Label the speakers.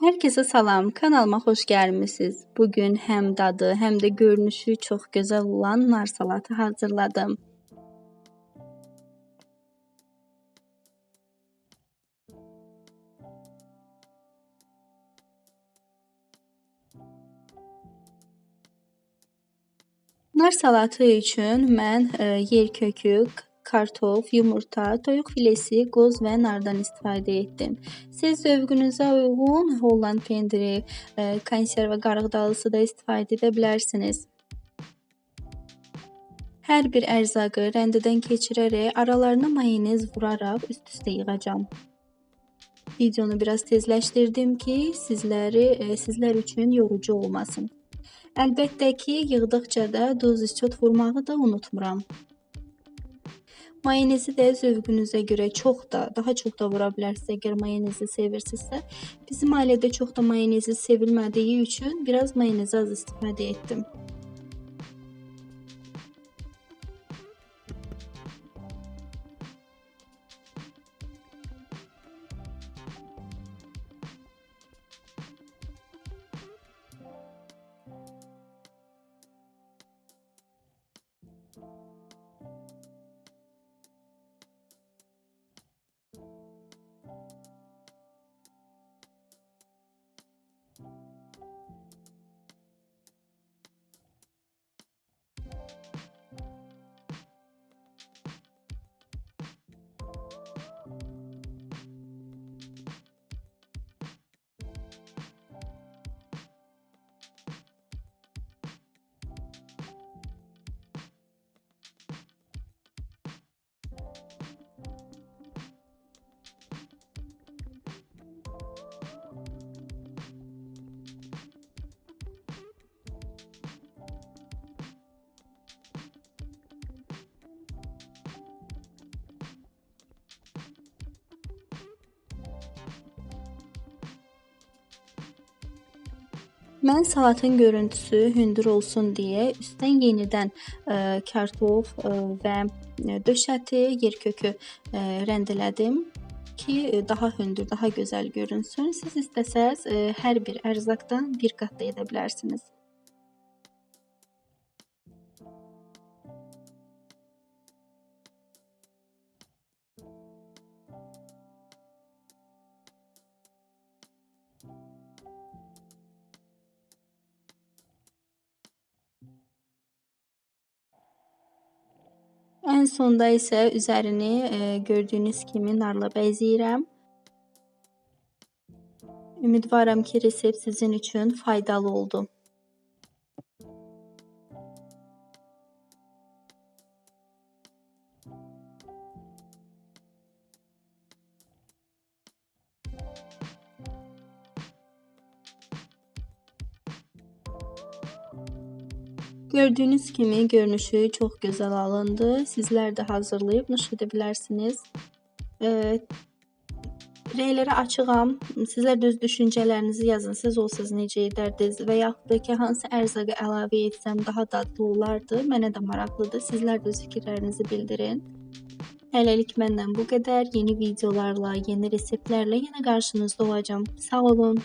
Speaker 1: Herkese salam, kanalıma xoş gəlmisiniz. Bugün həm dadı, həm də görünüşü çox gözəl olan nar salatı hazırladım. Nar salatı üçün mən e, yer kökü, kartof, yumurta, toyuq filesi, qoz və nardan istifadə etdim. Siz zövqünüzə uyğun Holland pendiri, e, konserv və qarğıdalısı da istifadə edə bilərsiniz. Hər bir ərzaqı rəndədən keçirərək aralarına mayonez vuraraq üst-üstə yığacağam. Videonu biraz tezləşdirdim ki, sizləri e, sizlər üçün yorucu olmasın. Əlbəttə ki, yığdıqca da duz isot vurmağı da unutmuram. Mayonezi də zövqünüzə görə çox da, daha çox da vura bilərsiniz əgər mayonezi sevirsinizsə. Bizim ailədə çox da mayonezi sevilmədiyi üçün biraz mayonezi az istifadə etdim. Thank you. Mən salatın görüntüsü hündür olsun deyə üstdən yenidən ə, kartof ə, və döşəti, yer kökü ə, rəndələdim ki, daha hündür, daha gözəl görünsün. Siz istəsəz hər bir ərzaqdan bir qat da edə bilərsiniz. Ən sonda isə üzərini e, gördüyünüz kimi narla bəzəyirəm. Ümidvaram ki, resept sizin üçün faydalı oldu. Gördüyünüz kimi görünüşü çox gözəl alındı. Sizlər də hazırlayıb nuş edə bilərsiniz. E, rəylərə açığam. Sizlər də öz düşüncələrinizi yazın. Siz olsanız necə edərdiniz və yaxud da ki, hansı ərzaqı əlavə etsəm daha dadlı olardı? Mənə də maraqlıdır. Sizlər də öz fikirlərinizi bildirin. Hələlik məndən bu qədər. Yeni videolarla, yeni reseptlərlə yenə qarşınızda olacağam. Sağ olun.